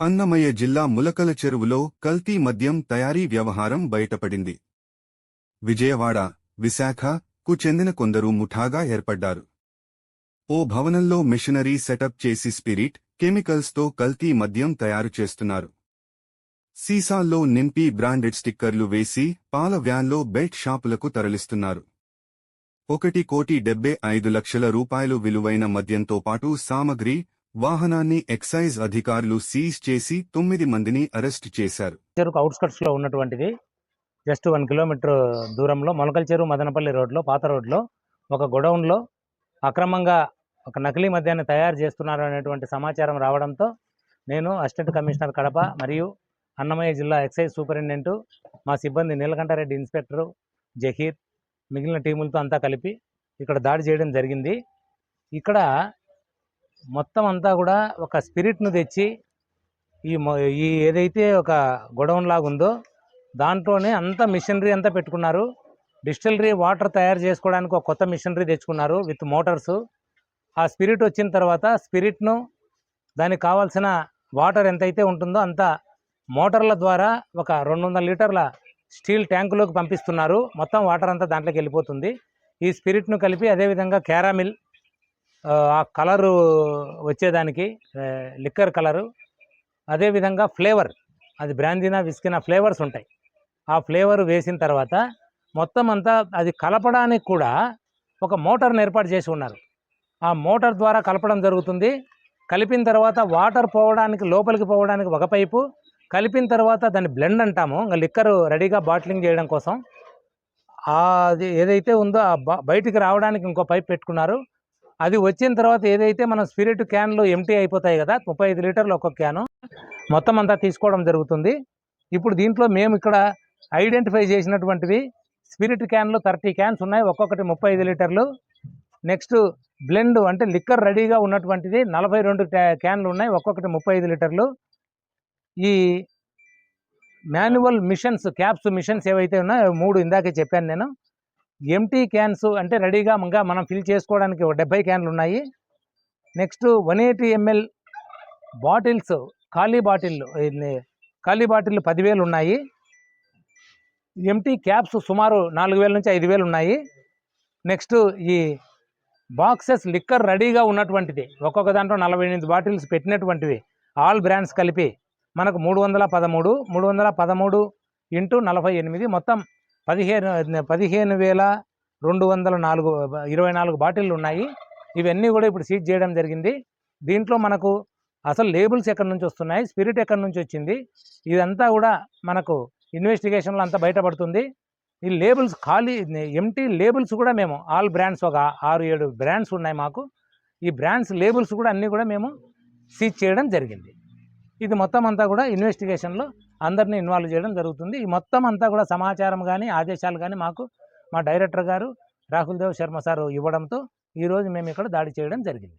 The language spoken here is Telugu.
అన్నమయ్య జిల్లా ములకల చెరువులో కల్తీ మద్యం తయారీ వ్యవహారం బయటపడింది. విజయవాడ విశాఖ కు చెందిన కొందరు ముఠాగా ఏర్పడ్డారు. ఓ భవనంలో మిషనరీ సెటప్ చేసి స్పిరిట్ కెమికల్స్తో కల్తీ మద్యం తయారు చేస్తున్నారు. సీసాల్లో నింపి బ్రాండెడ్ స్టిక్కర్లు వేసి పాల వ్యాన్లో బెల్ట్ షాపులకు తరలిస్తున్నారు. ఒకటి కోటి డెబ్బై ఐదు లక్షల రూపాయలు విలువైన మద్యంతో పాటు సామగ్రి వాహనాన్ని ఎక్సైజ్ అధికారులు సీజ్ చేసి తొమ్మిది మందిని అరెస్ట్ చేశారు. చెరుకు అవుట్స్కట్స్లో ఉన్నటువంటిది జస్ట్ వన్ కిలోమీటర్ దూరంలో మొలకల చెరువు మదనపల్లి రోడ్లో పాత రోడ్లో ఒక గొడౌన్లో అక్రమంగా ఒక నకిలీ మద్యాన్ని తయారు చేస్తున్నారు అనేటువంటి సమాచారం రావడంతో నేను అసిస్టెంట్ కమిషనర్ కడప మరియు అన్నమయ్య జిల్లా ఎక్సైజ్ సూపరింటెండెంట్ మా సిబ్బంది నీలకంఠారెడ్డి ఇన్స్పెక్టరు జహీర్ మిగిలిన టీములతో అంతా కలిపి ఇక్కడ దాడి చేయడం జరిగింది. ఇక్కడ మొత్తం అంతా కూడా ఒక స్పిరిట్ను తెచ్చి ఈ ఈ ఏదైతే ఒక గొడౌన్ లాగా ఉందో దాంట్లోనే అంతా మిషనరీ అంతా పెట్టుకున్నారు. డిస్టిలరీ వాటర్ తయారు చేసుకోవడానికి ఒక కొత్త మిషనరీ తెచ్చుకున్నారు విత్ మోటార్స్. ఆ స్పిరిట్ వచ్చిన తర్వాత స్పిరిట్ను దానికి కావాల్సిన వాటర్ ఎంతైతే ఉంటుందో అంత మోటార్ల ద్వారా ఒక రెండు వందల లీటర్ల స్టీల్ ట్యాంకులోకి పంపిస్తున్నారు. మొత్తం వాటర్ అంతా దాంట్లోకి వెళ్ళిపోతుంది. ఈ స్పిరిట్ను కలిపి అదేవిధంగా క్యారామిల్ ఆ, కలరు వచ్చేదానికి లిక్కర్ కలరు. అదేవిధంగా ఫ్లేవర్ అది బ్రాందీనా విస్కినా ఫ్లేవర్స్ ఉంటాయి. ఆ ఫ్లేవర్ వేసిన తర్వాత మొత్తం అంతా అది కలపడానికి కూడా ఒక మోటార్ని ఏర్పాటు చేసి ఉన్నారు. ఆ మోటార్ ద్వారా కలపడం జరుగుతుంది. కలిపిన తర్వాత వాటర్ పోవడానికి లోపలికి పోవడానికి ఒక పైపు. కలిపిన తర్వాత దాన్ని బ్లెండ్ అంటాము. ఇంకా లిక్కర్ రెడీగా బాటిలింగ్ చేయడం కోసం. అది ఏదైతే ఉందో ఆ బయటికి రావడానికి ఇంకో పైప్ పెట్టుకున్నారు. అది వచ్చిన తర్వాత ఏదైతే మనం స్పిరిట్ క్యాన్లు ఎంటీ అయిపోతాయి కదా ముప్పై ఐదు లీటర్లు ఒక్కొక్క క్యాను మొత్తం అంతా తీసుకోవడం జరుగుతుంది. ఇప్పుడు దీంట్లో మేము ఇక్కడ ఐడెంటిఫై చేసినటువంటివి స్పిరిట్ క్యాన్లు థర్టీ క్యాన్స్ ఉన్నాయి ఒక్కొక్కటి ముప్పై ఐదు లీటర్లు. నెక్స్ట్ బ్లెండ్ అంటే లిక్కర్ రెడీగా ఉన్నటువంటిది నలభై రెండు క్యాన్లు ఉన్నాయి ఒక్కొక్కటి ముప్పై ఐదు లీటర్లు. ఈ మాన్యువల్ మిషన్స్ క్యాప్స్ మిషన్స్ ఏవైతే ఉన్నాయో మూడు ఇందాకే చెప్పాను నేను. ఎంటీ క్యాన్స్ అంటే రెడీగా ఇంకా మనం ఫిల్ చేసుకోవడానికి ఒక డెబ్బై క్యాన్లు ఉన్నాయి. Next one eighty ML bottles ఖాళీ బాటిల్ ఖాళీ బాటిల్ పదివేలు ఉన్నాయి. ఎంటీ క్యాప్స్ సుమారు నాలుగు వేల నుంచి ఐదు వేలు ఉన్నాయి. నెక్స్ట్ ఈ బాక్సెస్ లిక్కర్ రెడీగా ఉన్నటువంటిది. ఒక్కొక్క దాంట్లో నలభై ఎనిమిది బాటిల్స్ పెట్టినటువంటివి. ఆల్ బ్రాండ్స్ కలిపి మనకు మూడు వందల పదమూడు మూడు వందల పదమూడు ఇంటూ నలభై ఎనిమిది మొత్తం పదిహేను పదిహేను వేల రెండు వందల నాలుగు ఇరవై నాలుగు బాటిళ్ళు ఉన్నాయి. ఇవన్నీ కూడా ఇప్పుడు సీజ్ చేయడం జరిగింది. దీంట్లో మనకు అసలు లేబుల్స్ ఎక్కడి నుంచి వస్తున్నాయి? స్పిరిట్ ఎక్కడి నుంచి వచ్చింది? ఇదంతా కూడా మనకు ఇన్వెస్టిగేషన్లో అంతా బయటపడుతుంది. ఈ లేబుల్స్ ఖాళీ ఎంటీ లేబుల్స్ కూడా మేము ఆల్ బ్రాండ్స్ ఒక ఆరు ఏడు బ్రాండ్స్ ఉన్నాయి మాకు. ఈ బ్రాండ్స్ లేబుల్స్ కూడా అన్నీ కూడా మేము సీజ్ చేయడం జరిగింది. ఇది మొత్తం అంతా కూడా ఇన్వెస్టిగేషన్లో అందరినీ ఇన్వాల్వ్ చేయడం జరుగుతుంది. ఈ మొత్తం అంతా కూడా సమాచారం కానీ ఆదేశాలు కానీ మాకు మా డైరెక్టర్ గారు రాహుల్ దేవ్ శర్మ సార్ ఇవ్వడంతో ఈరోజు మేము ఇక్కడ దాడి చేయడం జరిగింది.